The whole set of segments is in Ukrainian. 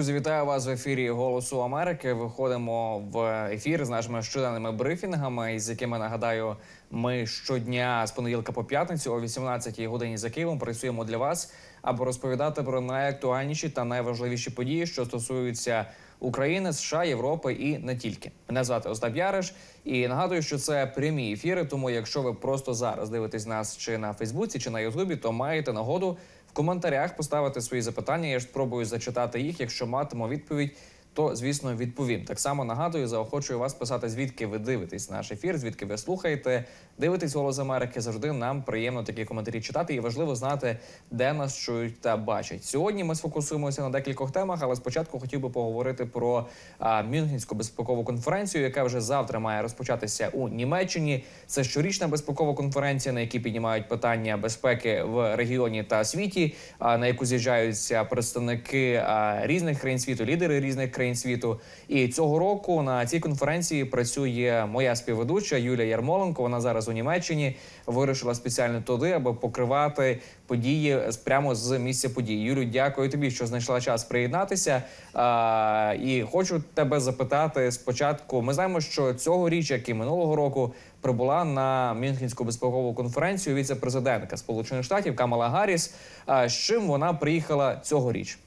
Друзі, вітаю вас в ефірі Голосу Америки. Виходимо в ефір з нашими щоденними брифінгами, з якими нагадаю, ми щодня з понеділка по п'ятницю о 18-й годині за Києвом працюємо для вас, аби розповідати про найактуальніші та найважливіші події, що стосуються України, США, Європи і не тільки. Мене звати Остап Яриш, і нагадую, що це прямі ефіри. Тому, якщо ви просто зараз дивитесь нас чи на Фейсбуці, чи на Ютубі, то маєте нагоду в коментарях поставити свої запитання. Я ж спробую зачитати їх. Якщо матиму відповідь, то звісно відповім. Так само нагадую, заохочую вас писати, звідки ви дивитесь наш ефір, звідки ви слухаєте, дивитесь голос Америки. Завжди нам приємно такі коментарі читати, і важливо знати, де нас чують та бачать. Сьогодні ми сфокусуємося на декількох темах, але спочатку хотів би поговорити про а, Мюнхенську безпекову конференцію, яка вже завтра має розпочатися у Німеччині. Це щорічна безпекова конференція, на якій піднімають питання безпеки в регіоні та світі, а, на яку з'їжджаються представники а, різних країн світу, лідери різних країн світу. І цього року на цій конференції працює моя співведуча Юлія Ярмоленко. Вона зараз у Німеччині вирушила спеціально туди, аби покривати події прямо з місця подій. Юлю, дякую тобі, що знайшла час приєднатися. А, і хочу тебе запитати спочатку. Ми знаємо, що цьогоріч, як і минулого року, прибула на Мюнхенську безпекову конференцію віце-президентка Сполучених Штатів Камала Гарріс. А, з чим вона приїхала цьогоріч?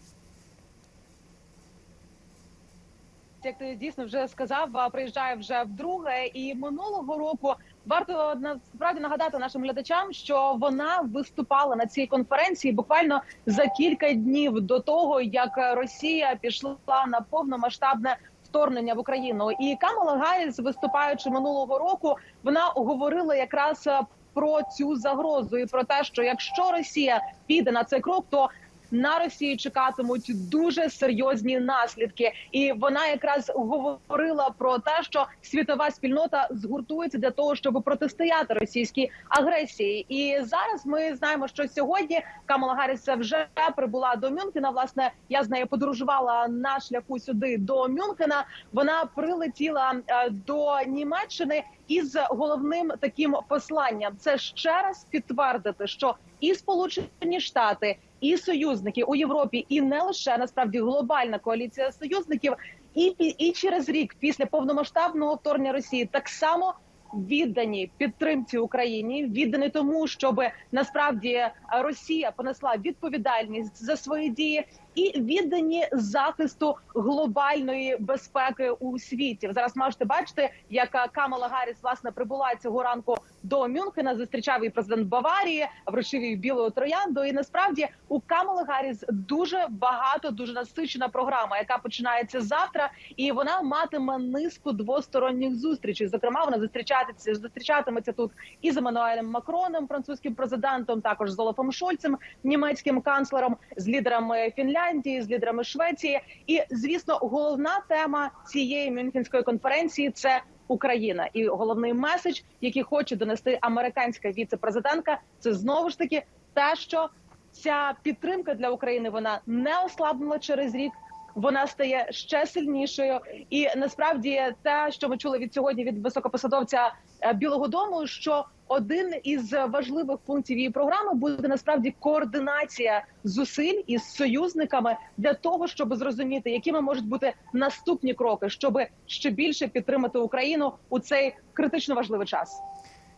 Як ти дійсно вже сказав, приїжджає вже вдруге. І минулого року варто насправді нагадати нашим глядачам, що вона виступала на цій конференції буквально за кілька днів до того, як Росія пішла на повномасштабне. Вторгнення в Україну і Камала Гарріс, виступаючи минулого року, вона говорила якраз про цю загрозу і про те, що якщо Росія піде на цей крок, то на Росії чекатимуть дуже серйозні наслідки, і вона якраз говорила про те, що світова спільнота згуртується для того, щоб протистояти російській агресії. І зараз ми знаємо, що сьогодні Камала Гарріс вже прибула до Мюнхена. Власне, я з нею подорожувала на шляху сюди до Мюнхена. Вона прилетіла е, до Німеччини із головним таким посланням: це ще раз підтвердити, що і Сполучені Штати, і союзники у Європі, і не лише насправді глобальна коаліція союзників, і, і через рік після повномасштабного вторгнення Росії так само. Віддані підтримці Україні, віддані тому, щоб насправді Росія понесла відповідальність за свої дії, і віддані захисту глобальної безпеки у світі. Зараз можете бачити, як Камала Гарріс власне прибула цього ранку до Мюнхена. Зустрічав її президент Баварії, вручив їй білою троянду. І насправді у Камали Гарріс дуже багато, дуже насичена програма, яка починається завтра, і вона матиме низку двосторонніх зустрічей. Зокрема, вона зустрічатиметься зустрічатиметься тут із Еммануелем Макроном, французьким президентом, також з Олафом Шольцем, німецьким канцлером, з лідерами Фінляндії, з лідерами Швеції. І звісно, головна тема цієї Мюнхенської конференції це. Україна і головний меседж, який хоче донести американська віце-президентка, це знову ж таки те, що ця підтримка для України вона не ослабнула через рік. Вона стає ще сильнішою, і насправді те, що ми чули від сьогодні від високопосадовця е, Білого Дому, що один із важливих пунктів її програми буде насправді координація зусиль із союзниками для того, щоб зрозуміти, якими можуть бути наступні кроки, щоб ще більше підтримати Україну у цей критично важливий час.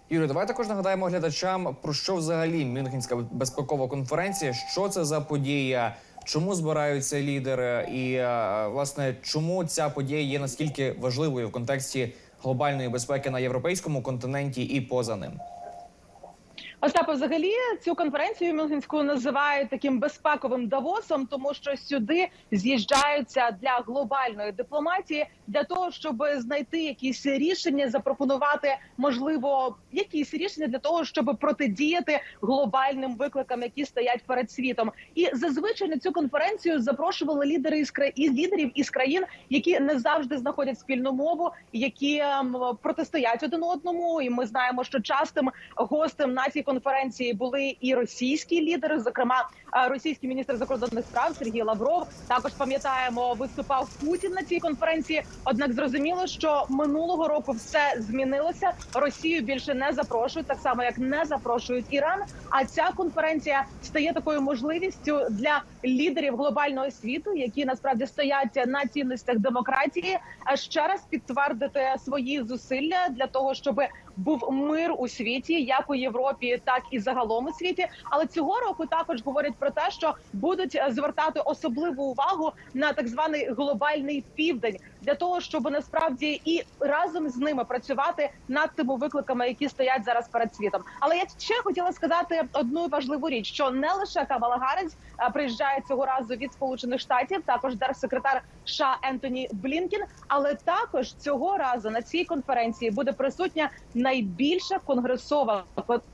Юрій, давай також нагадаємо глядачам про що взагалі Мюнхенська безпекова конференція. Що це за подія? Чому збираються лідери, і е, власне чому ця подія є настільки важливою в контексті глобальної безпеки на європейському континенті і поза ним? Остапе, взагалі цю конференцію Мюнхенську називають таким безпековим давосом, тому що сюди з'їжджаються для глобальної дипломатії для того, щоб знайти якісь рішення, запропонувати можливо якісь рішення для того, щоб протидіяти глобальним викликам, які стоять перед світом. І зазвичай на цю конференцію запрошували лідери із кра... із лідерів із країн, які не завжди знаходять спільну мову, які ем, протистоять один одному. І ми знаємо, що частим гостем на цій конференції конференції були і російські лідери, зокрема е, російський міністр закордонних справ Сергій Лавров. Також пам'ятаємо, виступав Путін на цій конференції. Однак зрозуміло, що минулого року все змінилося. Росію більше не запрошують, так само як не запрошують Іран. А ця конференція стає такою можливістю для лідерів глобального світу, які насправді стоять на цінностях демократії, а ще раз підтвердити свої зусилля для того, щоб був мир у світі, як у Європі, так і загалом у світі. Але цього року також говорять про те, що будуть звертати особливу увагу на так званий глобальний південь для того, щоб насправді і разом з ними працювати над тими викликами, які стоять зараз перед світом. Але я ще хотіла сказати одну важливу річ: що не лише Камала Гарріс е, приїжджає цього разу від Сполучених Штатів, також держсекретар США Ентоні Блінкін. Але також цього разу на цій конференції буде присутня найбільша конгресова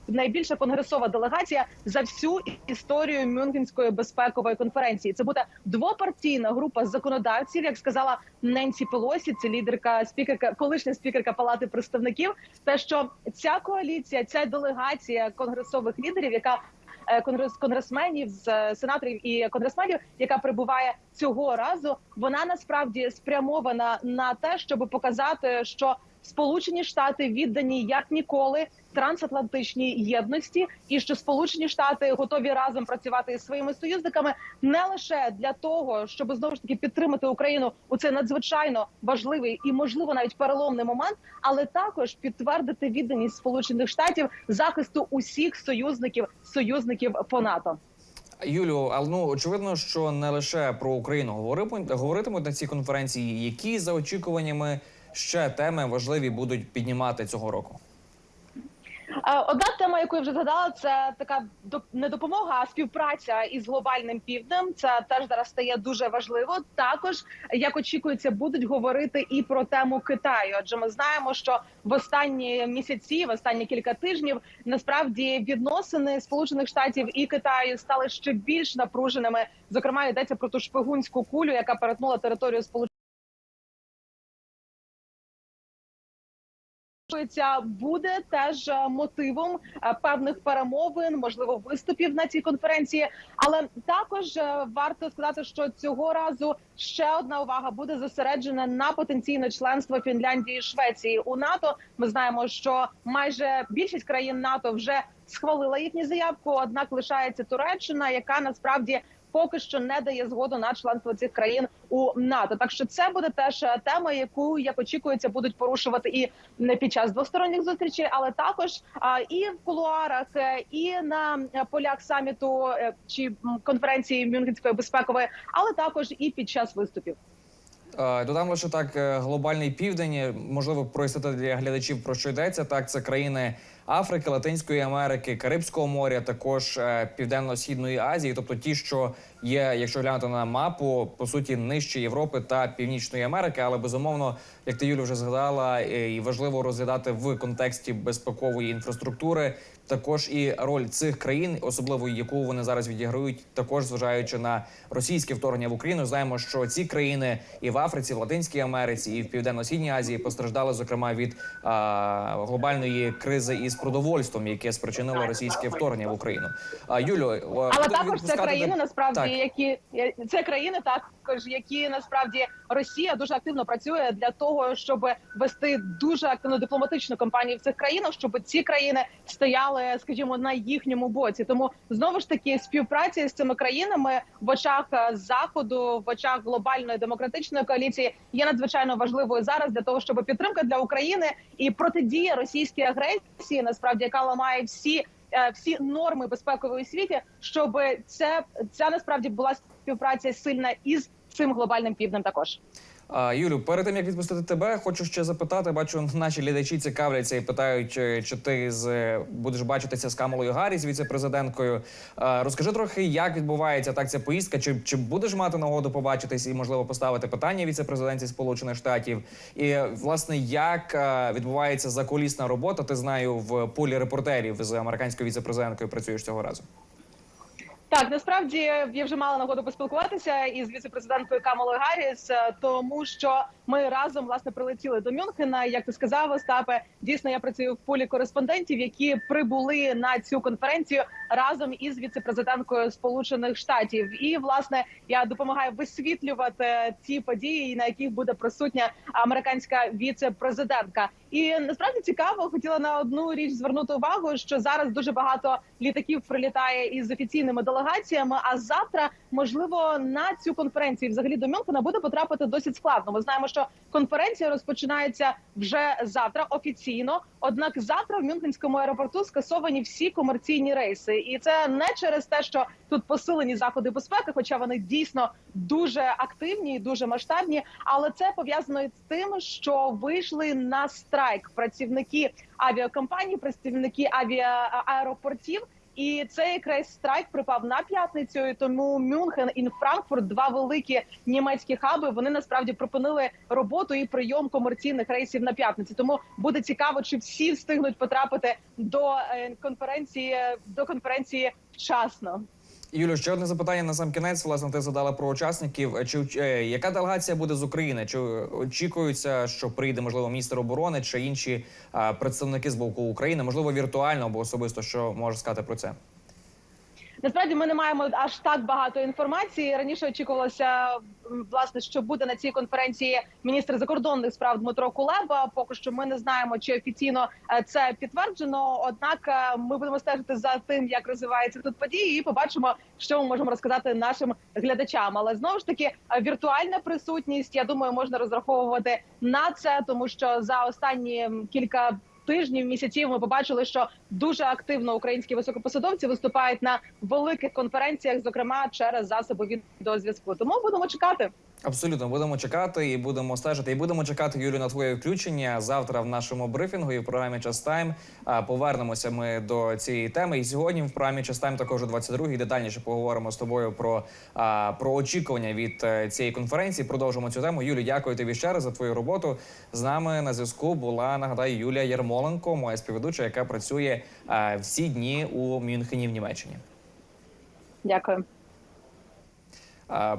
найбільша конгресова делегація за всю історію Мюнхенської безпекової конференції. Це буде двопартійна група законодавців, як сказала Ненсі Пелосі, це лідерка спікерка, колишня спікерка Палати представників. Те, що ця коаліція, ця делегація конгресових лідерів, яка е, конгрес конгресменів з е, сенаторів і конгресменів, яка прибуває цього разу, вона насправді спрямована на те, щоб показати, що Сполучені Штати віддані як ніколи трансатлантичній єдності, і що Сполучені Штати готові разом працювати із своїми союзниками не лише для того, щоб знову ж таки підтримати Україну у цей надзвичайно важливий і можливо навіть переломний момент, але також підтвердити відданість Сполучених Штатів захисту усіх союзників союзників по НАТО. Юлю, але ну очевидно, що не лише про Україну говоритимуть, говоритимуть на цій конференції. Які за очікуваннями ще теми важливі будуть піднімати цього року? Е, Одна тема, яку я вже згадала, це така не допомога, а співпраця із глобальним півднем. Це теж зараз стає дуже важливо. Також як очікується, будуть говорити і про тему Китаю. Адже ми знаємо, що в останні місяці, в останні кілька тижнів, насправді відносини Сполучених Штатів і Китаю стали ще більш напруженими. Зокрема, йдеться про ту шпигунську кулю, яка перетнула територію Сполучених. Буде теж е, мотивом е, певних перемовин, можливо, виступів на цій конференції. Але також е, варто сказати, що цього разу ще одна увага буде зосереджена на потенційне членство Фінляндії і Швеції у НАТО. Ми знаємо, що майже більшість країн НАТО вже схвалила їхню заявку однак лишається Туреччина, яка насправді поки що не дає згоду на членство цих країн у НАТО. Так що це буде теж е, тема, яку як очікується, будуть порушувати і не під час двосторонніх зустрічей, але також і в кулуарах, е, і на е, полях саміту чи конференції Мюнхенської безпекової, але також і під час виступів. Додам лише так: глобальний південь, можливо, прояснити для глядачів про що йдеться. Так, це країни Африки, Латинської Америки, Карибського моря, також е, Південно-східної Азії, тобто ті, що є, якщо глянути на мапу, по суті, нижче Європи та Північної Америки, але безумовно, як ти Юлю вже згадала, е, і важливо розглядати в контексті безпекової інфраструктури. Також і роль цих країн, особливо яку вони зараз відіграють, також зважаючи на російське вторгнення в Україну, знаємо, що ці країни і в Африці, в Латинській Америці, і в Південно-Східній Азії постраждали зокрема від а, глобальної кризи із продовольством, яке спричинило російське вторгнення в Україну. А Юлю, е, Але також це країни, насправді, Так. які це країни, також які насправді Росія дуже активно працює для того, щоб вести дуже активну дипломатичну кампанію в цих країнах, щоб ці країни стояли, скажімо, на їхньому боці. Тому знову ж таки співпраця з цими країнами в очах е, заходу, в очах глобальної демократичної коаліції є надзвичайно важливою зараз для того, щоб підтримка для України і протидія російській агресії, насправді яка ламає всі е, всі норми безпекової світі, щоб це ця насправді була співпраця сильна із цим глобальним півднем. Також Юлю, перед тим як відпустити тебе, хочу ще запитати. Бачу, наші глядачі цікавляться і питають, чи, чи ти з будеш бачитися з Камалою Гарріс, віце-президенткою. Розкажи трохи, як відбувається так ця поїздка. Чи, чи будеш мати нагоду побачитись і можливо поставити питання віце-президенті Сполучених Штатів? І власне, як а, відбувається закулісна робота? Ти знаю, в полі репортерів з американською віце-президенткою працюєш цього разу. Так, насправді я вже мала нагоду поспілкуватися із віце-президенткою Камалою Гарріс, е, тому що ми разом власне прилетіли до Мюнхена. Як ти сказав, Остапе, дійсно я працюю в полі кореспондентів, які прибули на цю конференцію разом із віце-президенткою Сполучених Штатів. І власне я допомагаю висвітлювати ті події, на яких буде присутня американська віце-президентка. І насправді цікаво, хотіла на одну річ звернути увагу, що зараз дуже багато літаків прилітає із офіційними делегаціями. А завтра, можливо, на цю конференцію, взагалі до Мюнхена, буде потрапити досить складно. Ми знаємо, що конференція розпочинається вже завтра офіційно. Однак, завтра в Мюнхенському аеропорту скасовані всі комерційні рейси, і це не через те, що тут посилені заходи безпеки, хоча вони дійсно дуже активні і дуже масштабні. Але це пов'язано з тим, що вийшли на страйк працівники авіакомпаній, працівники авіааеропортів. І цей якраз страйк припав на п'ятницю. І тому Мюнхен і Франкфурт, два великі німецькі хаби, вони насправді припинили роботу і прийом комерційних рейсів на п'ятницю. Тому буде цікаво, чи всі встигнуть потрапити до е, конференції до конференції вчасно. Юлю, ще одне запитання на сам кінець. Власне, ти задала про учасників. Чи е, яка делегація буде з України? Чи очікується, що прийде можливо міністр оборони чи інші е, представники з боку України? Можливо, віртуально або особисто, що можеш сказати про це? Насправді ми не маємо аж так багато інформації. Раніше очікувалося власне, що буде на цій конференції міністр закордонних справ Дмитро Кулеба. Поки що ми не знаємо, чи офіційно е, це підтверджено. Однак е, ми будемо стежити за тим, як розвиваються тут події, і побачимо, що ми можемо розказати нашим глядачам. Але знову ж таки, віртуальна присутність. Я думаю, можна розраховувати на це, тому що за останні кілька тижнів, місяців ми побачили, що дуже активно українські високопосадовці виступають на великих конференціях, зокрема через засоби відеозв'язку. Тому будемо чекати. Абсолютно будемо чекати і будемо стежити. І будемо чекати Юлю на твоє включення завтра в нашому брифінгу і в програмі Час. Повернемося ми до цієї теми. І сьогодні в програмі Час Тайм також о 22-й детальніше поговоримо з тобою про, про очікування від е, цієї конференції. Продовжимо цю тему. Юлі, дякую тобі ще раз за твою роботу. З нами на зв'язку була нагадаю Юлія Ярмоленко, моя співведуча, яка працює всі дні у Мюнхені в Німеччині. Дякую.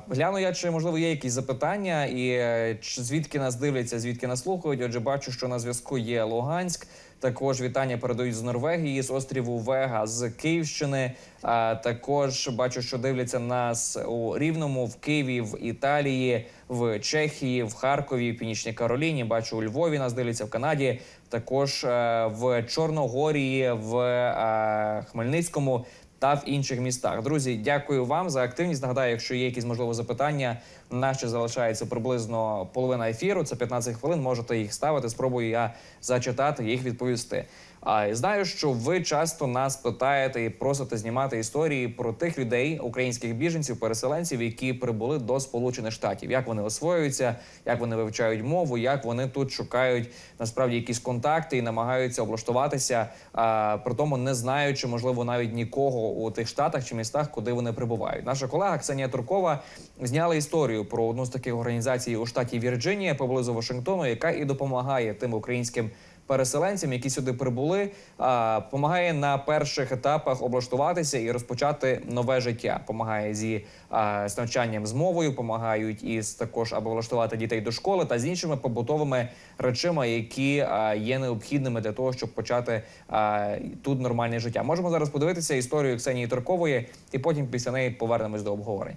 Гляну я, чи можливо є якісь запитання, і е, звідки нас дивляться, звідки нас слухають. Отже, бачу, що на зв'язку є Луганськ. Також вітання передають з Норвегії, з остріву Вега, з Київщини. А також бачу, що дивляться нас у Рівному, в Києві, в Італії, в Чехії, в Харкові, в Північній Кароліні. Бачу у Львові. Нас дивляться в Канаді. Також е, в Чорногорії, в е, Хмельницькому та в інших містах. Друзі, дякую вам за активність. Нагадаю, якщо є якісь можливо запитання, на що залишається приблизно половина ефіру. Це 15 хвилин. Можете їх ставити. Спробую я зачитати їх відповісти. А знаю, що ви часто нас питаєте і просите знімати історії про тих людей, українських біженців, переселенців, які прибули до Сполучених Штатів. Як вони освоюються, як вони вивчають мову, як вони тут шукають насправді якісь контакти і намагаються облаштуватися, а, при тому не знаючи, можливо, навіть нікого у тих штатах чи містах, куди вони прибувають. Наша колега Ксенія Туркова зняла історію про одну з таких організацій у штаті Вірджинія поблизу Вашингтону, яка і допомагає тим українським переселенцям, які сюди прибули, а, помагає на перших етапах облаштуватися і розпочати нове життя. Помагає зі з навчанням з мовою, помагають із також, аби влаштувати дітей до школи та з іншими побутовими речима, які є необхідними для того, щоб почати тут нормальне життя. Можемо зараз подивитися історію Ксенії Торкової, і потім після неї повернемось до обговорень.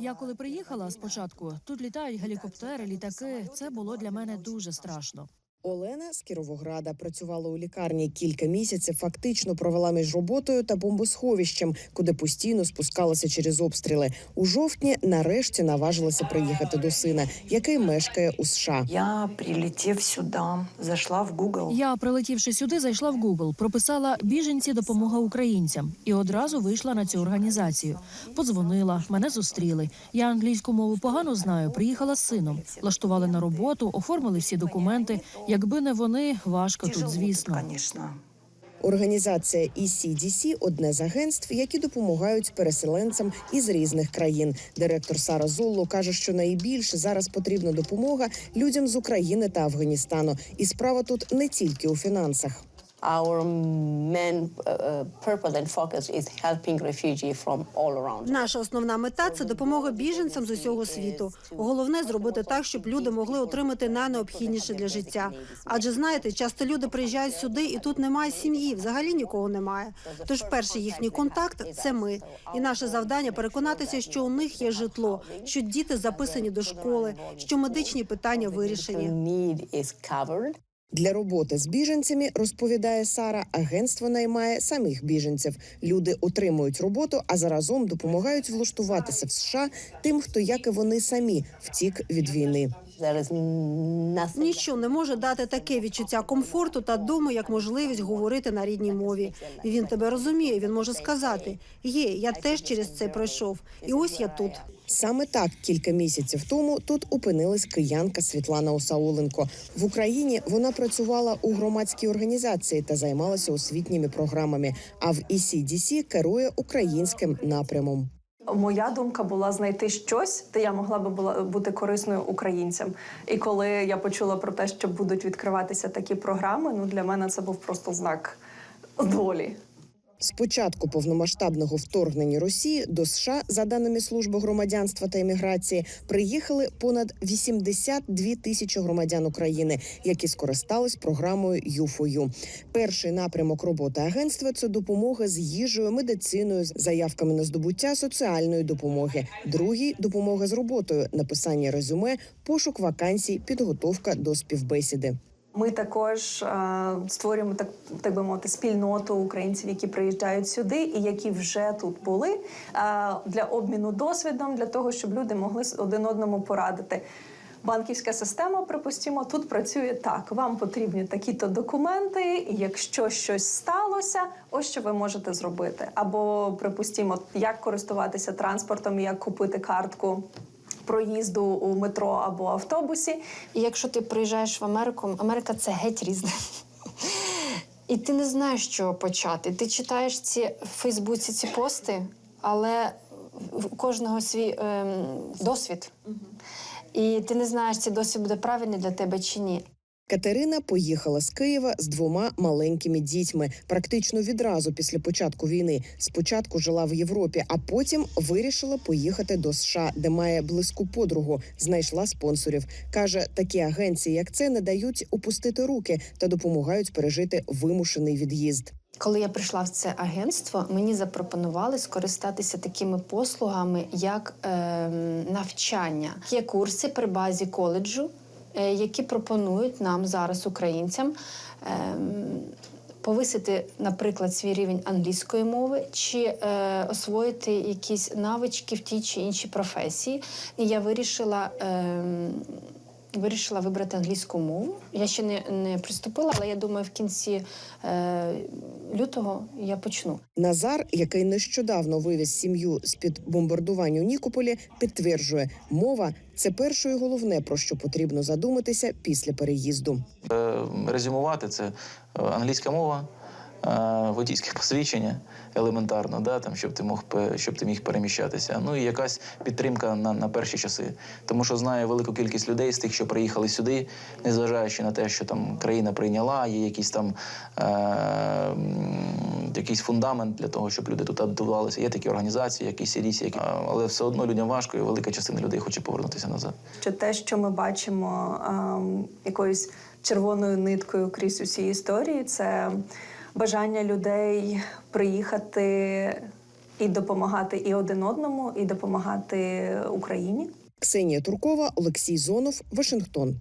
Я коли приїхала спочатку, тут літають гелікоптери, літаки. Це було для мене дуже страшно. Олена з Кіровограда працювала у лікарні кілька місяців. Фактично провела між роботою та бомбосховищем, куди постійно спускалася через обстріли. У жовтні нарешті наважилася приїхати до сина, який мешкає у США. я, прилетев сюда, зашла в Google. Я, прилетівши сюди, зайшла в Google, прописала біженці допомога українцям і одразу вийшла на цю організацію. Подзвонила, мене зустріли. Я англійську мову погано знаю. Приїхала з сином, влаштували на роботу, оформили всі документи. Якби не вони, важко тут, звісно. Організація ECDC – одне з агентств, які допомагають переселенцям із різних країн. Директор Сара Золло каже, що найбільше зараз потрібна допомога людям з України та Афганістану. І справа тут не тільки у фінансах. Our main uh, uh, purpose and focus is helping refugees from all around. Наша основна мета це допомога біженцям з усього світу. Головне зробити так, щоб люди могли отримати найнеобхідніше для життя. Адже знаєте, часто люди приїжджають сюди, і тут немає сім'ї, взагалі нікого немає. Тож перший їхній контакт це ми. І наше завдання переконатися, що у них є житло, що діти записані до школи, що медичні питання вирішені. Для роботи з біженцями розповідає Сара. Агентство наймає самих біженців. Люди отримують роботу, а заразом допомагають влаштуватися в США тим, хто як і вони самі втік від війни. Is. Ніщо не може дати таке відчуття комфорту та дому, як можливість говорити на рідній мові. І він тебе розуміє. Він може сказати: є, я теж через це пройшов, і ось я тут. Саме так кілька місяців тому тут опинилась киянка Світлана Осауленко. В Україні вона працювала у громадській організації та займалася освітніми програмами. А в ECDC керує українським напрямом. Моя думка була знайти щось, де я могла би була бути корисною українцям. І коли я почула про те, що будуть відкриватися такі програми, ну для мене це був просто знак долі. З початку повномасштабного вторгнення Росії до США, за даними служби громадянства та імміграції, приїхали понад 82 тисячі громадян України, які скористались програмою «Ю4Ю». Перший напрямок роботи агентства це допомога з їжею, медициною, заявками на здобуття соціальної допомоги. Другий допомога з роботою, написання резюме, пошук вакансій, підготовка до співбесіди. Ми також е, створюємо так, так би мовити, спільноту українців, які приїжджають сюди і які вже тут були е, для обміну досвідом, для того, щоб люди могли один одному порадити. Банківська система, припустимо, тут працює так. Вам потрібні такі-то документи, якщо щось сталося, ось що ви можете зробити. Або припустимо, як користуватися транспортом, як купити картку проїзду у метро або автобусі. І якщо ти приїжджаєш в Америку, Америка це геть різне. І ти не знаєш, з чого почати. Ти читаєш ці в Фейсбуці ці пости, але у кожного свій е, досвід. І ти не знаєш, цей досвід буде правильний для тебе чи ні. Катерина поїхала з Києва з двома маленькими дітьми практично відразу після початку війни. Спочатку жила в Європі, а потім вирішила поїхати до США, де має близьку подругу. Знайшла спонсорів. каже, такі агенції, як це, не дають опустити руки та допомагають пережити вимушений від'їзд. Коли я прийшла в це агентство, мені запропонували скористатися такими послугами, як ем, навчання. Є курси при базі коледжу, е, які пропонують нам зараз, українцям, ем, повисити, наприклад, свій рівень англійської мови чи е, освоїти якісь навички в тій чи іншій професії. І я вирішила. Вирішила вибрати англійську мову. Я ще не, не приступила, але я думаю, в кінці е, лютого я почну. Назар, який нещодавно вивіз сім'ю з під бомбардувань у Нікополі, підтверджує, мова це перше і головне про що потрібно задуматися після переїзду. Е, резюмувати це е, англійська мова, е, водійське посвідчення елементарно, да, там, щоб ти мог щоб ти міг переміщатися. Ну і якась підтримка на, на перші часи. Тому що знаю велику кількість людей з тих, що приїхали сюди, незважаючи на те, що там країна прийняла, є якийсь там е, якийсь фундамент для того, щоб люди тут адаптувалися. Є такі організації, як і CDC, які, але все одно людям важко, і велика частина людей хоче повернутися назад. що те, що ми бачимо ем, якоюсь червоною ниткою крізь усі історії, це бажання людей приїхати і допомагати і один одному, і допомагати Україні. Ксенія Туркова, Олексій Зонов, Вашингтон.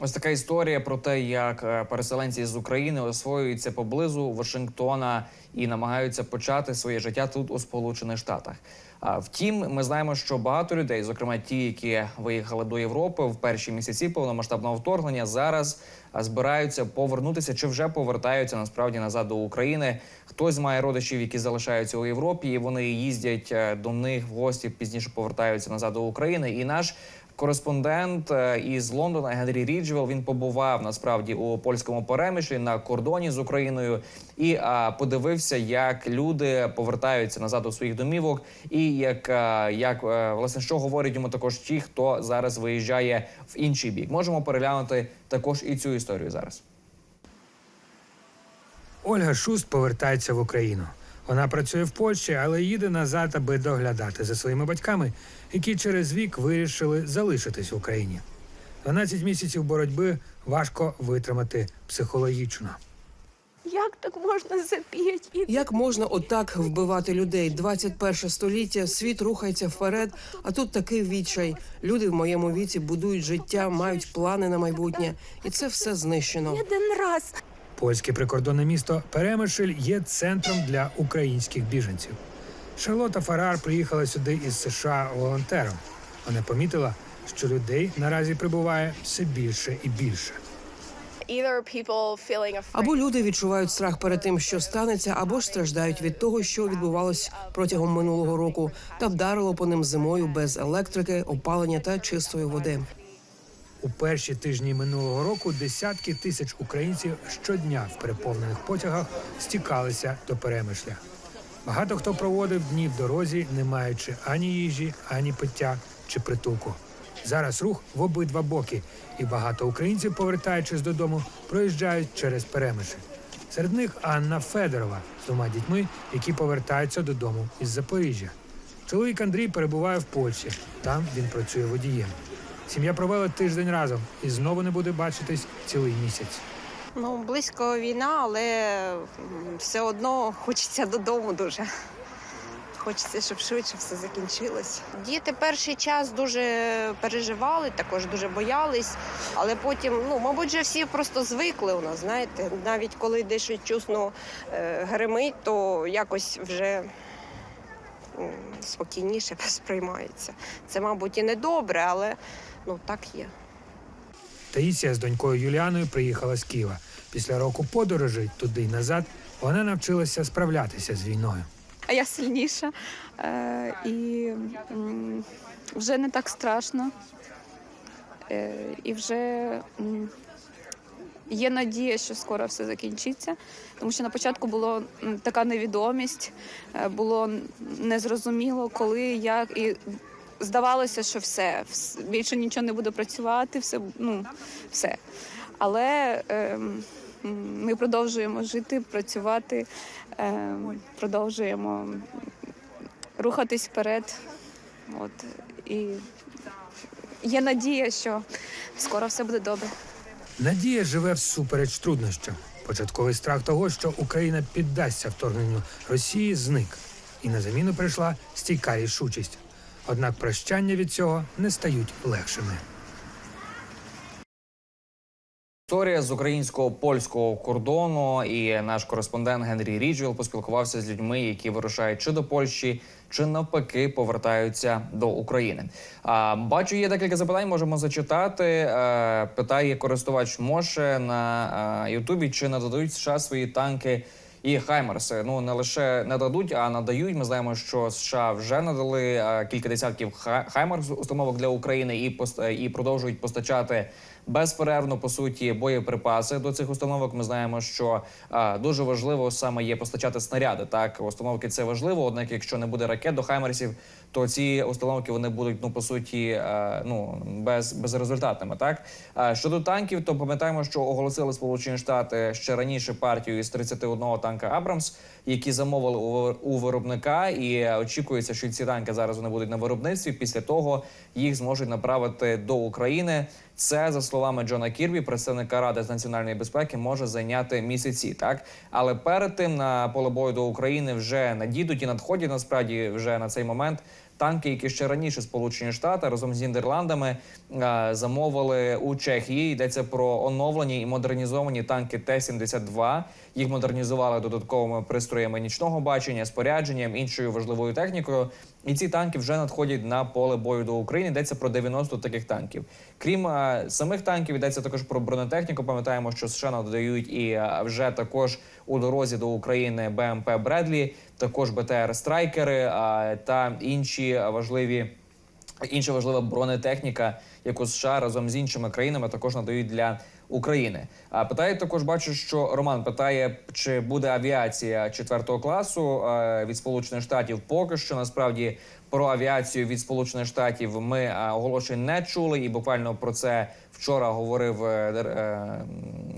Ось така історія про те, як е, переселенці з України освоюються поблизу Вашингтона і намагаються почати своє життя тут у Сполучених Штатах. Втім, ми знаємо, що багато людей, зокрема ті, які виїхали до Європи в перші місяці повномасштабного вторгнення, зараз збираються повернутися чи вже повертаються насправді назад до України. Хтось має родичів, які залишаються у Європі, і вони їздять е, до них в гості, пізніше повертаються назад до України. І наш Кореспондент е, із Лондона Генрі Ріджвел він побував насправді у польському перемишлі на кордоні з Україною і а, подивився, як люди повертаються назад до своїх домівок, і як, а, як е, власне що говорять йому також ті, хто зараз виїжджає в інший бік. Можемо переглянути також і цю історію зараз. Ольга Шуст повертається в Україну. Вона працює в Польщі, але їде назад, аби доглядати за своїми батьками, які через вік вирішили залишитись в Україні. 12 місяців боротьби важко витримати психологічно. Як так можна запіти? Як можна отак вбивати людей? 21 століття, світ рухається вперед, а тут такий відчай. Люди в моєму віці будують життя, мають плани на майбутнє, і це все знищено. Один раз. Польське прикордонне місто Перемишль є центром для українських біженців. Шарлота Фарар приїхала сюди із США волонтером. Вона помітила, що людей наразі прибуває все більше і більше. Або люди відчувають страх перед тим, що станеться, або ж страждають від того, що відбувалось протягом минулого року, та вдарило по ним зимою без електрики, опалення та чистої води. У перші тижні минулого року десятки тисяч українців щодня в переповнених потягах стікалися до перемишля. Багато хто проводив дні в дорозі, не маючи ані їжі, ані пиття чи притулку. Зараз рух в обидва боки, і багато українців, повертаючись додому, проїжджають через перемишль. Серед них Анна Федорова з двома дітьми, які повертаються додому із Запоріжжя. Чоловік Андрій перебуває в Польщі. Там він працює водієм. Сім'я провела тиждень разом і знову не буде бачитись цілий місяць. Ну, близько війна, але все одно хочеться додому дуже. Хочеться, щоб швидше все закінчилось. Діти перший час дуже переживали, також дуже боялись, але потім, ну, мабуть, вже всі просто звикли у нас, знаєте. Навіть коли десь щось чусно е, гримить, то якось вже спокійніше сприймається. Це, мабуть, і не добре, але ну, так є. Таїсія з донькою Юліаною приїхала з Києва. Після року подорожей туди й назад вона навчилася справлятися з війною. А я сильніша е, і вже не так страшно. Е, і вже є надія, що скоро все закінчиться. Тому що на початку була така невідомість, е, було незрозуміло, коли, як. І здавалося, що все, більше нічого не буде працювати, все, ну, все. Але ем, ми продовжуємо жити, працювати, ем, продовжуємо рухатись вперед. От, і є надія, що скоро все буде добре. Надія живе всупереч труднощам. Початковий страх того, що Україна піддасться вторгненню Росії, зник, і на заміну прийшла стійка рішучість. Однак прощання від цього не стають легшими. Історія з українського польського кордону, і наш кореспондент Генрі Ріджвіл поспілкувався з людьми, які вирушають чи до Польщі, чи навпаки повертаються до України. А бачу, є декілька запитань. Можемо зачитати. Е, питає користувач Моше на е, Ютубі, чи нададуть США свої танки. І Хаймерси ну не лише нададуть, а надають. Ми знаємо, що США вже надали е, кілька десятків ха- Хаймерс установок для України і пост- і продовжують постачати безперервно по суті боєприпаси до цих установок. Ми знаємо, що е, дуже важливо саме є постачати снаряди. Так, установки це важливо. Однак, якщо не буде ракет до Хаймерсів, то ці установки вони будуть ну по суті е, ну без безрезультатними. Так Е, щодо танків, то пам'ятаємо, що оголосили Сполучені Штати ще раніше партію із 31 танка Абрамс, які замовили у, виробника, і очікується, що ці танки зараз вони будуть на виробництві. Після того їх зможуть направити до України. Це за словами Джона Кірбі, представника ради з національної безпеки, може зайняти місяці. Так, але перед тим на поле бою до України вже надійдуть і надходять насправді вже на цей момент танки, які ще раніше Сполучені Штати разом з Нідерландами е, замовили у Чехії. Йдеться про оновлені і модернізовані танки Т-72. Їх модернізували додатковими пристроями нічного бачення, спорядженням, іншою важливою технікою. І ці танки вже надходять на поле бою до України. Йдеться про 90 таких танків. Крім е, самих танків, йдеться також про бронетехніку. Пам'ятаємо, що США надають і е, вже також у дорозі до України БМП Бредлі, також БТР Страйкери та інші важливі. Інша важлива бронетехніка, яку США разом з іншими країнами також надають для України. А питає також, бачу, що Роман питає, чи буде авіація четвертого класу від Сполучених Штатів. Поки що насправді про авіацію від Сполучених Штатів ми оголошень не чули, і буквально про це вчора говорив е, е,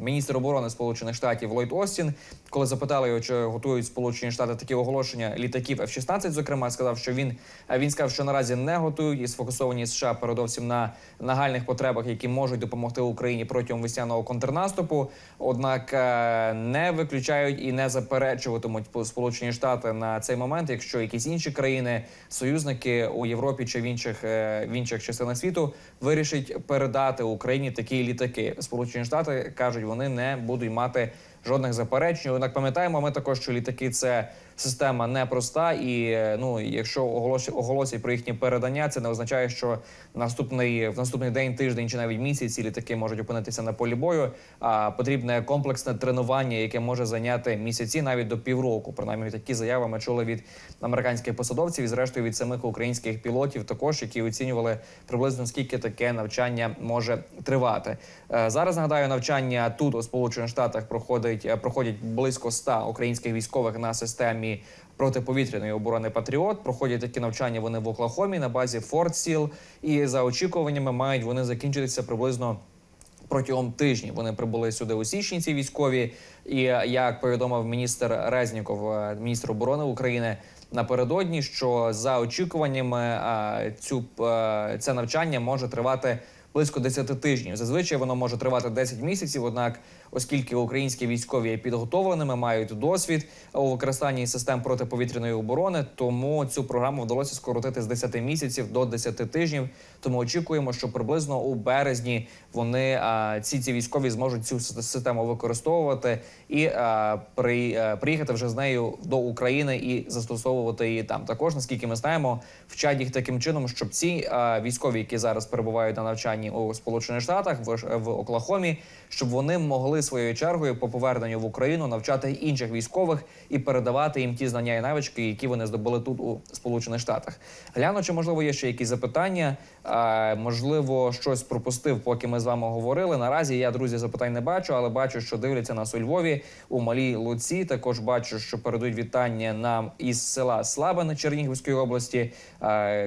міністр оборони Сполучених Штатів Ллойд Остін, коли запитали його, чи готують Сполучені Штати такі оголошення літаків F-16, зокрема, сказав, що він е, він сказав, що наразі не готують і сфокусовані США передовсім на нагальних потребах, які можуть допомогти Україні протягом весняного контрнаступу. Однак не виключають і не заперечуватимуть Сполучені Штати на цей момент, якщо якісь інші країни, союзники у Європі чи в інших в інших частинах світу вирішить передати Україні такі літаки. Сполучені Штати кажуть, вони не будуть мати жодних заперечень. Однак пам'ятаємо, ми також що літаки це система непроста, і е, ну якщо оголосять, оголосять про їхнє передання, це не означає, що наступний в наступний день, тиждень чи навіть місяць ці літаки можуть опинитися на полі бою. А потрібне комплексне тренування, яке може зайняти місяці, навіть до півроку. Принаймні такі заяви ми чули від американських посадовців і зрештою від самих українських пілотів, також які оцінювали приблизно скільки таке навчання може тривати. Е, Зараз нагадаю, навчання тут у Сполучених Штатах проходить е, проходять близько 100 українських військових на системі протиповітряної оборони Патріот. Проходять такі навчання вони в Оклахомі на базі Форт Сіл. І за очікуваннями мають вони закінчитися приблизно. Протягом тижнів вони прибули сюди у січні. Ці військові, і як повідомив міністр Резніков, е, міністр оборони України напередодні, що за очікуваннями е, цю е, це навчання може тривати близько 10 тижнів. Зазвичай воно може тривати 10 місяців. Однак, оскільки українські військові є підготовленими, мають досвід у використанні систем протиповітряної оборони, тому цю програму вдалося скоротити з 10 місяців до 10 тижнів. Тому очікуємо, що приблизно у березні вони ці ці військові зможуть цю систему використовувати і а, при, а, приїхати вже з нею до України і застосовувати її там. Також наскільки ми знаємо, вчать їх таким чином, щоб ці а, військові, які зараз перебувають на навчанні у Сполучених Штатах в Оклахомі, щоб вони могли своєю чергою по поверненню в Україну навчати інших військових і передавати їм ті знання і навички, які вони здобули тут у Сполучених Штатах. Гляну, чи можливо є ще якісь запитання. Можливо, щось пропустив, поки ми з вами говорили. Наразі я друзі запитань не бачу, але бачу, що дивляться нас у Львові у малій Луці. Також бачу, що передають вітання нам із села Слабин Чернігівської області.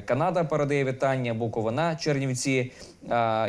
Канада передає вітання, Буковина, Чернівці.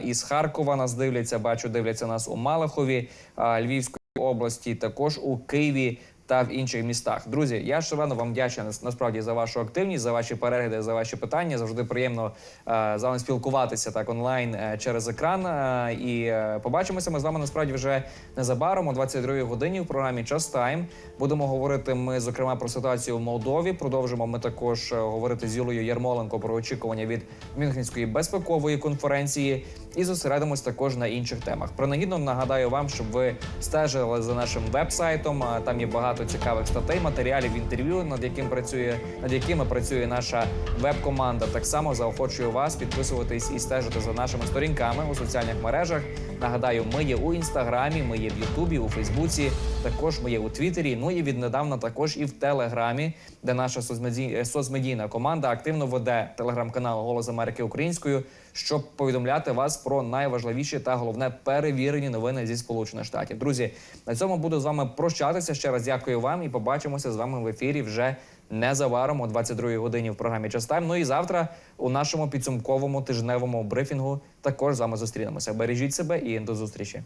Із Харкова нас дивляться. Бачу, дивляться нас у Малахові, Львівської області, також у Києві. Та в інших містах, друзі, я шалено вам вдячний насправді за вашу активність, за ваші перегляди, за ваші питання. Завжди приємно е, з вами спілкуватися так онлайн е, через екран. Е, і побачимося ми з вами насправді вже незабаром о 22 годині в програмі Час Тайм. Будемо говорити ми зокрема про ситуацію в Молдові. Продовжимо ми також говорити з Юлією Ярмоленко про очікування від Мюнхенської безпекової конференції. І зосередимось також на інших темах. Принагідно нагадаю вам, щоб ви стежили за нашим веб-сайтом. Там є багато цікавих статей, матеріалів, інтерв'ю, над яким працює над якими працює наша веб-команда. Так само заохочую вас підписуватись і стежити за нашими сторінками у соціальних мережах. Нагадаю, ми є у інстаграмі, ми є в Ютубі, у Фейсбуці. Також ми є у Твіттері. Ну і віднедавна також і в Телеграмі, де наша е, соцмедійна команда активно веде телеграм-канал Голос Америки українською, щоб повідомляти вас про найважливіші та головне перевірені новини зі Сполучених Штатів. Друзі, на цьому буду з вами прощатися. Ще раз дякую вам і побачимося з вами в ефірі вже незабаром о 22 годині в програмі «Час Тайм». Ну і завтра у нашому підсумковому тижневому брифінгу також з вами зустрінемося. Бережіть себе і до зустрічі.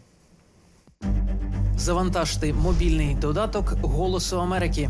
Завантажте мобільний додаток Голосу Америки.